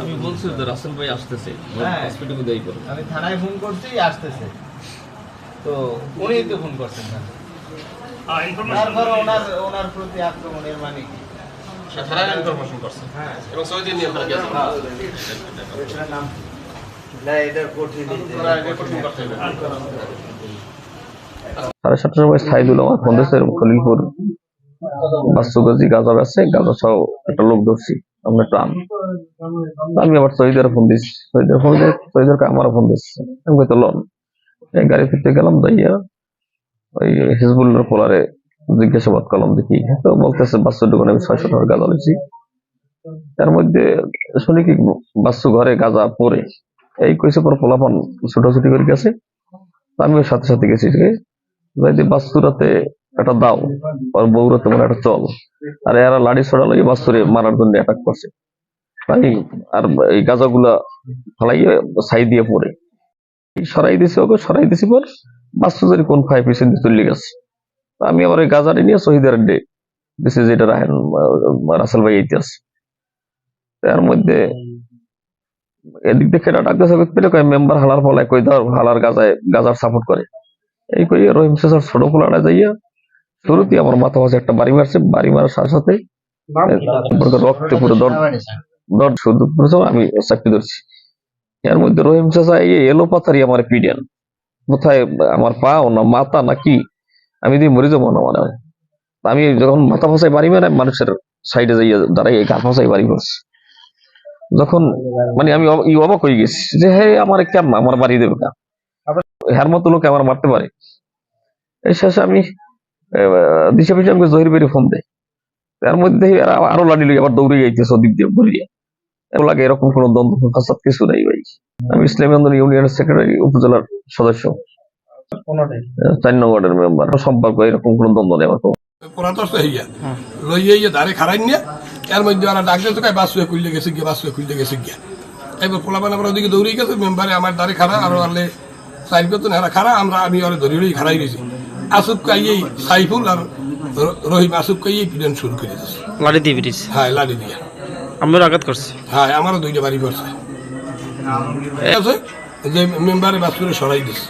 আমি বলছি তো রাসেল ভাই আসতেছে হ্যাঁ। আমি থানায় ফোন করছি আসতেছে। তো উনি তো ফোন করছেন না। তারপরে ওনার ওনার প্রতি আক্রমণের মানে কি? থানায় ইনফরমেশন করছে। হ্যাঁ। এবং সৌদি নিয়ে আপনারা গেছেন। এটা কঠিন রেকর্ডিং করতে হবে। সাড়ে সাতটার সময় সাইদুল আমার খলিলপুর বাস্তু গাছি গাঁজা বেছে গাঁজা সহ একটা লোক ধরছি, আমরা একটু আমি। আবার শহীদের ফোন দিচ্ছি ফোন দিয়ে আমারও ফোন আমি কইতো, লন গাড়ি ফিরতে গেলাম, যাইয়া ওই পোলারে জিজ্ঞাসাবাদ করলাম দেখি তো বলতেছে বাস্তু দোকানে আমি ছয়শো টাকার গাঁজা লইছি তার মধ্যে শুনি কি বাস্তু ঘরে গাঁজা পরে এই কইছে পর পোলাপান ছুটাছুটি করে গেছে। আমিও সাথে সাথে গেছি যে যদি বাস্তুরাতে একটা দাও। আর বউরাতে মানে একটা চল। আর এরা লাড়ি ছড়া লাগিয়ে বাস্তুরে মারার জন্য অ্যাটাক করছে। আর এই গাজাগুলা ফালাইয়ে ছাই দিয়ে পড়ে। সরাই দিছে ওকে, সরাই দিছি পর বাস্তু যদি কোন ফাই পিছন দিয়ে চলে গেছে। আমি আবার ওই গাজারে নিয়ে শহীদের ডে দিছে যেটা রাহেন রাসেল ভাই ইতিহাস তার মধ্যে এদিক থেকে এটা ডাক দিয়েছে পেলে কয়, মেম্বার হালার ফলায় কই, ধর হালার গাজায়, গাজার সাপোর্ট করে। এই কই রহিম শেষার ছোট পোলাটা যাইয়া শুরুতেই আমার মাথা মাঝে একটা বাড়ি মারছে বাড়ি মারার সাথে সাথে রক্তে পুরো দর দর শুধু প্রথম আমি চাকরি ধরছি। এর মধ্যে রহিম চাচা এই এলো আমার পিডিয়ান কোথায় আমার পা না মাথা না আমি দিয়ে মরে যাব না মানে? আমি যখন মাথা ফাঁসাই বাড়ি মেরে মানুষের সাইডে যাইয়া দাঁড়াই গা ফাঁসাই বাড়ি করছে যখন মানে আমি অবাক হয়ে গেছি যে হে আমার কেন আমার বাড়ি দেবে কেন হ্যার মতো লোক আমার মারতে পারে। এই শেষে আমি দিশা পিছিয়ে আমাকে জহির বেরি ফোন দেয়। তার মধ্যে দেখি আরও লাড়ি লই আবার দৌড়ে যাইতেছে ওদিক দিয়ে ঘুরিয়ে। এরকম লাগে এরকম কোনো দ্বন্দ্ব ফাসাদ কিছু নেই ভাই। আমি ইসলামী আন্দোলন ইউনিয়নের সেক্রেটারি উপজেলার সদস্য। চার নং ওয়ার্ডের মেম্বার সম্পর্ক এরকম কোনো দ্বন্দ্ব নেই আমার কোনো। পুরাতন হইয়া লইয়ে ইয়ে ধারে খারাই নিয়ে এর মধ্যে ওরা ডাক দিয়ে কাই বাসুয়ে খুললে গেছে গিয়া বাসুয়ে খুললে গেছে গিয়া। এবার পোলাপান আমরা ওদিকে দৌড়ে গেছে মেম্বারে আমার দাঁড়ে খারা আর সাইড আমরা আমি ওরা ধরে ধরেই খারাই রয়েছি আসুক কাইয়েই সাইফুল আর রহিম আসুক কাইয়েই পিডন শুরু করে দিয়েছে লাড়ি দিয়ে ব্রিজ হ্যাঁ লাড়ি দিয়ে। আমিও আঘাত করছি। হ্যাঁ আমারও দুইটা বাড়ি করছে। যে মেম্বারে বাসুরে সরাই দিছে।